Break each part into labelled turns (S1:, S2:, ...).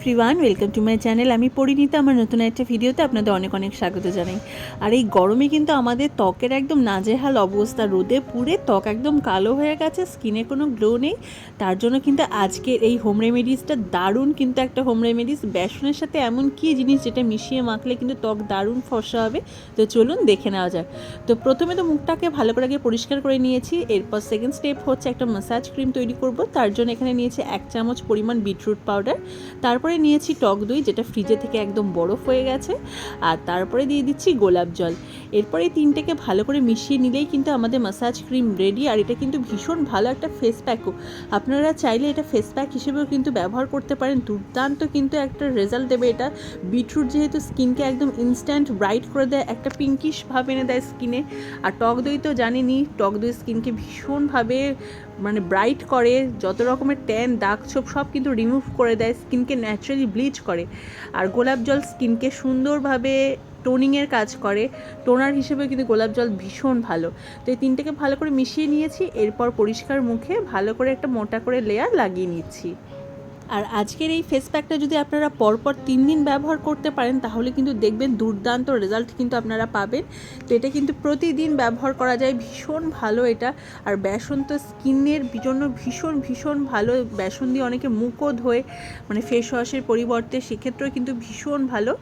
S1: Everyone welcome to my channel আমি পরিণীতা, আমার নতুন একটা ভিডিওতে আপনাদের অনেক অনেক স্বাগত জানাই। আর এই গরমে কিন্তু আমাদের ত্বকের একদম নাজেহাল অবস্থা, রোদে পুড়ে ত্বক একদম কালো হয়ে গেছে, স্কিনে কোনো গ্লো নেই। তার জন্য কিন্তু আজকের এই হোম রেমেডিসটা দারুণ কিন্তু একটা হোম রেমেডিস বেসনের সাথে এমন কী জিনিস যেটা মিশিয়ে মাখলে কিন্তু ত্বক দারুণ ফর্সা হবে? তো চলুন দেখে নেওয়া যাক। তো প্রথমে তো মুখটাকে ভালো করে আগে পরিষ্কার করে নিয়েছি, এরপর সেকেন্ড স্টেপ হচ্ছে একটা মাসাজ ক্রিম তৈরি করব। তার জন্য এখানে নিয়েছি এক চামচ পরিমাণ বিটরুট পাউডার তারপরে নিয়েছি টক দই, যেটা ফ্রিজে থেকে একদম বরফ হয়ে গেছে। আর তারপরে দিয়ে দিচ্ছি গোলাপ জল। এরপরে তিনটেকে ভালো করে মিশিয়ে নিলেই কিন্তু আমাদের মাসাজ ক্রিম রেডি আর এটা কিন্তু ভীষণ ভালো একটা ফেস প্যাকও আপনারা চাইলে এটা ফেস প্যাক হিসেবেও কিন্তু ব্যবহার করতে পারেন। দুর্দান্ত কিন্তু একটা রেজাল্ট দেবে এটা। বিটরুট যেহেতু স্কিনকে একদম ইনস্ট্যান্ট ব্রাইট করে দেয়, একটা পিঙ্কিশ ভাব এনে দেয় স্কিনে আর টক দই তো জানেনই টক দই স্কিনকে ভীষণভাবে মানে ব্রাইট করে, যত রকমের ট্যান দাগ ছোপ সব কিন্তু রিমুভ করে দেয় স্কিনকে ন্যাচারালি ব্লিচ করে। আর গোলাপ জল স্কিনকে সুন্দরভাবে টোনিংয়ের কাজ করে। টোনার হিসেবে কিন্তু গোলাপ জল ভীষণ ভালো। তো এই তিনটাকে ভালো করে মিশিয়ে নিয়েছি, এরপর পরিষ্কার মুখে ভালো করে একটা মোটা করে লেয়ার লাগিয়ে নিচ্ছি। আর আজকের এই ফেস প্যাকটা যদি আপনারা পরপর তিন দিন ব্যবহার করতে পারেন, তাহলে কিন্তু দেখবেন দুর্দান্ত রেজাল্ট কিন্তু আপনারা পাবেন। তো এটা কিন্তু প্রতিদিন ব্যবহার করা যায়, ভীষণ ভালো এটা। আর বেসন তো স্কিনের জন্য ভীষণ ভীষণ ভালো। বেসন দিয়ে অনেকে মুখও ধোয় মানে ফেস ওয়াশের পরিবর্তে সেক্ষেত্রেও কিন্তু ভীষণ ভালো।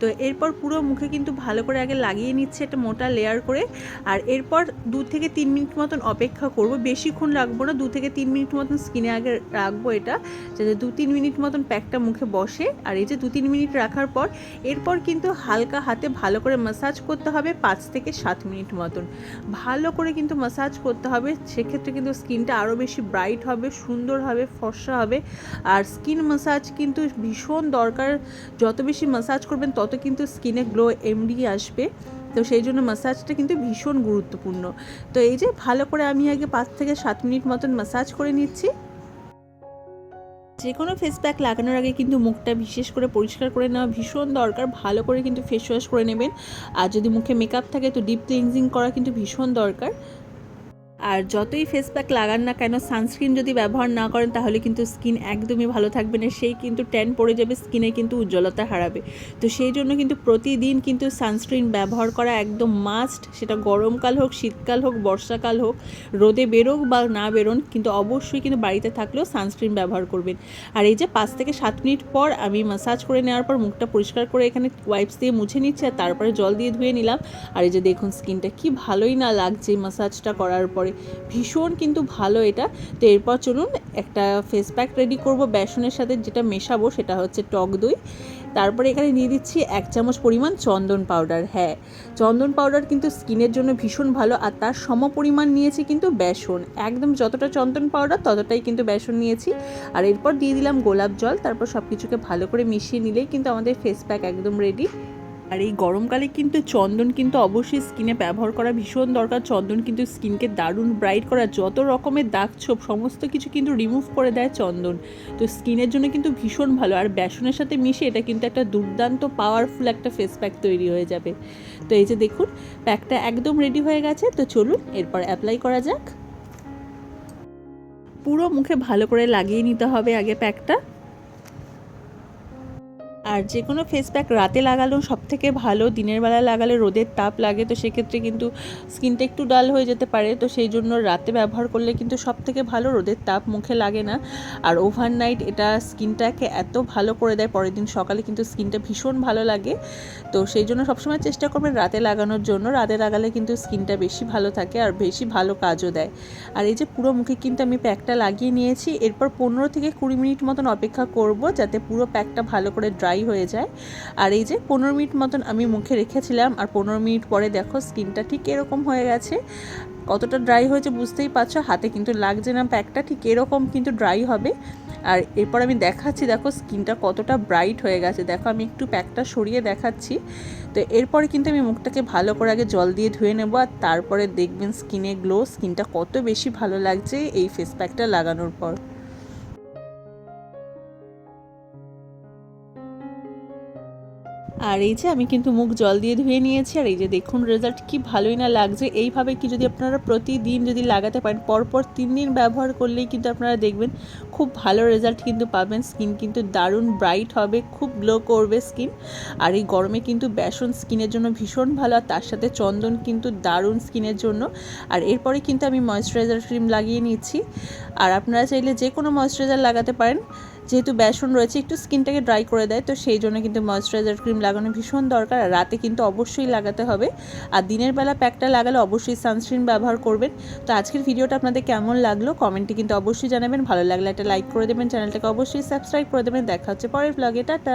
S1: তো এরপর পুরো মুখে কিন্তু ভালো করে আগে লাগিয়ে নিচ্ছে একটা মোটা লেয়ার করে। আর এরপর দু থেকে তিন মিনিট মতন অপেক্ষা করব। বেশিক্ষণ রাখব না, দু থেকে তিন মিনিট মতন স্কিনে আগে রাখব এটা, যাতে দু তিন মিনিট মতন প্যাকটা মুখে বসে, আর এই যে দু তিন মিনিট রাখার পর এরপর কিন্তু হালকা হাতে ভালো করে মাসাজ করতে হবে পাঁচ থেকে সাত মিনিট মতন। ভালো করে কিন্তু মাসাজ করতে হবে, সেক্ষেত্রে কিন্তু স্কিনটা আরও বেশি ব্রাইট হবে, সুন্দর হবে, ফর্সা হবে। আর স্কিন মাসাজ কিন্তু ভীষণ দরকার, যত বেশি মাসাজ করবেন তত কিন্তু স্কিনে গ্লো এমডি আসবে। তো সেই জন্য মাসাজটা কিন্তু ভীষণ গুরুত্বপূর্ণ। তো এই যে ভালো করে আমি আগে পাঁচ থেকে সাত মিনিট মতন মাসাজ করে নিচ্ছি। যে কোনো ফেস প্যাক লাগানোর আগে কিন্তু মুখটা বিশেষ করে পরিষ্কার করে নেওয়া ভীষণ দরকার। ভালো করে কিন্তু ফেস ওয়াশ করে নেবেন। আর যদি মুখে মেকআপ থাকে তো ডিপ ক্লিনজিং করা কিন্তু ভীষণ দরকার। আর যতই ফেস প্যাক লাগান না কেন সানস্ক্রিন যদি ব্যবহার না করেন, তাহলে কিন্তু স্কিন একদমই ভালো থাকবে না। সেই কিন্তু ট্যান পড়ে যাবে স্কিনে কিন্তু উজ্জ্বলতা হারাবে। তো সেই জন্য কিন্তু প্রতিদিন কিন্তু সানস্ক্রিন ব্যবহার করা একদম মাস্ট সেটা গরমকাল হোক, শীতকাল হোক, বর্ষাকাল হোক, রোদে বেরোক বা না বেরোন, কিন্তু অবশ্যই কিন্তু বাড়িতে থাকলেও সানস্ক্রিন ব্যবহার করবেন। আর এই যে পাঁচ থেকে সাত মিনিট পর আমি মাসাজ করে নেওয়ার পর মুখটা পরিষ্কার করে এখানে ওয়াইপস দিয়ে মুছে নিচ্ছি আর তারপরে জল দিয়ে ধুয়ে নিলাম। আর এই যে দেখুন স্কিনটা কি ভালোই না লাগছে মাসাজটা করার পরে। ভীষণ কিন্তু ভালো এটা। তো এরপর চলুন একটা ফেস প্যাক রেডি করব, বেসনের সাথে যেটা মেশাবো সেটা হচ্ছে টক দই। তারপরে এখানে নিয়ে দিচ্ছি এক চামচ পরিমাণ চন্দন পাউডার হ্যাঁ। চন্দন পাউডার কিন্তু স্কিনের জন্য ভীষণ ভালো আর তার সম পরিমাণ নিয়েছি কিন্তু বেসন। একদম যতটা চন্দন পাউডার ততটাই কিন্তু বেসন নিয়েছি। আর এরপর দিয়ে দিলাম গোলাপ জল, তারপর সব কিছুকে ভালো করে মিশিয়ে নিলেই কিন্তু আমাদের ফেস প্যাক একদম রেডি আর এই গরমকালে কিন্তু চন্দন কিন্তু অবশ্যই স্কিনে ব্যবহার করা ভীষণ দরকার। চন্দন কিন্তু স্কিনকে দারুণ ব্রাইট করা, যত রকমের দাগ ছোপ, সমস্ত কিছু কিন্তু রিমুভ করে দেয় চন্দন। তো স্কিনের জন্য কিন্তু ভীষণ ভালো। আর বেসনের সাথে মিশে এটা কিন্তু একটা দুর্দান্ত পাওয়ারফুল একটা ফেস প্যাক তৈরি হয়ে যাবে। তো এই যে দেখুন প্যাকটা একদম রেডি হয়ে গেছে। তো চলুন, এরপর অ্যাপ্লাই করা যাক। পুরো মুখে ভালো করে লাগিয়ে নিতে হবে আগে প্যাকটা আর যে কোনো ফেস প্যাক রাতে লাগালেও সব থেকে ভালো, দিনের বেলা লাগালে রোদের তাপ লাগে, তো সেক্ষেত্রে কিন্তু স্কিনটা একটু ডাল হয়ে যেতে পারে, তো সেই জন্য রাতে ব্যবহার করলে কিন্তু সব থেকে ভালো রোদের তাপ মুখে লাগে না। আর ওভারনাইট এটা স্কিনটাকে এত ভালো করে দেয়, পরের দিন সকালে কিন্তু স্কিনটা ভীষণ ভালো লাগে। তো সেই জন্য সবসময় চেষ্টা করবেন রাতে লাগানোর জন্য, রাতে লাগালে কিন্তু স্কিনটা বেশি ভালো থাকে আর বেশি ভালো কাজও দেয়। আর এই যে পুরো মুখে কিন্তু আমি প্যাকটা লাগিয়ে নিয়েছি, এরপর পনেরো থেকে কুড়ি মিনিট মতন অপেক্ষা করব, যাতে পুরো প্যাকটা ভালো করে ড্রাই হয়ে যায়। আর এই যে পনেরো মিনিট মতন আমি মুখে রেখেছিলাম, আর পনেরো মিনিট পরে দেখো স্কিনটা ঠিক এরকম হয়ে গেছে। কতটা ড্রাই হয়েছে বুঝতেই পারছ, হাতে কিন্তু লাগছে না প্যাকটা, ঠিক এরকম কিন্তু ড্রাই হবে। আর এরপর আমি দেখাচ্ছি, দেখো স্কিনটা কতটা ব্রাইট হয়ে গেছে। দেখো আমি একটু প্যাকটা সরিয়ে দেখাচ্ছি। তো এরপরে কিন্তু আমি মুখটাকে ভালো করে আগে জল দিয়ে ধুয়ে নেব, আর তারপরে দেখবেন স্কিনে গ্লো, স্কিনটা কত বেশি ভালো লাগছে এই ফেস প্যাকটা লাগানোর পর। আর এই যে আমি কিন্তু মুখ জল দিয়ে ধুয়ে নিয়েছি, আর এই যে দেখুন রেজাল্ট কি ভালোই না লাগছে। এইভাবে কি যদি আপনারা প্রতিদিন যদি লাগাতে পারেন, পরপর তিন দিন ব্যবহার করলেই কিন্তু আপনারা দেখবেন খুব ভালো রেজাল্ট কিন্তু পাবেন। স্কিন কিন্তু দারুণ ব্রাইট হবে, খুব গ্লো করবে স্কিন আর এই গরমে কিন্তু বেসন স্কিনের জন্য ভীষণ ভালো, আর তার সাথে চন্দন কিন্তু দারুণ স্কিনের জন্য। আর এরপরে কিন্তু আমি ময়শ্চারাইজার ক্রিম লাগিয়ে নিচ্ছি। আর আপনারা চাইলে যে কোনো ময়শ্চারাইজার লাগাতে পারেন। যেহেতু বেসন রয়েছে, একটু স্কিনটাকে ড্রাই করে দেয়, তো সেই জন্য কিন্তু ময়শ্চারাইজার ক্রিম লাগানো ভীষণ দরকার। আর রাতে কিন্তু অবশ্যই লাগাতে হবে। আর দিনের বেলা প্যাকটা লাগালে অবশ্যই সানস্ক্রিন ব্যবহার করবেন। তো আজকের ভিডিওটা আপনাদের কেমন লাগল? কমেন্টে কিন্তু অবশ্যই জানাবেন। ভালো লাগলে একটা লাইক করে দেবেন। চ্যানেলটাকে অবশ্যই সাবস্ক্রাইব করে দেবেন। দেখা হচ্ছে পরের ব্লগে টাটা!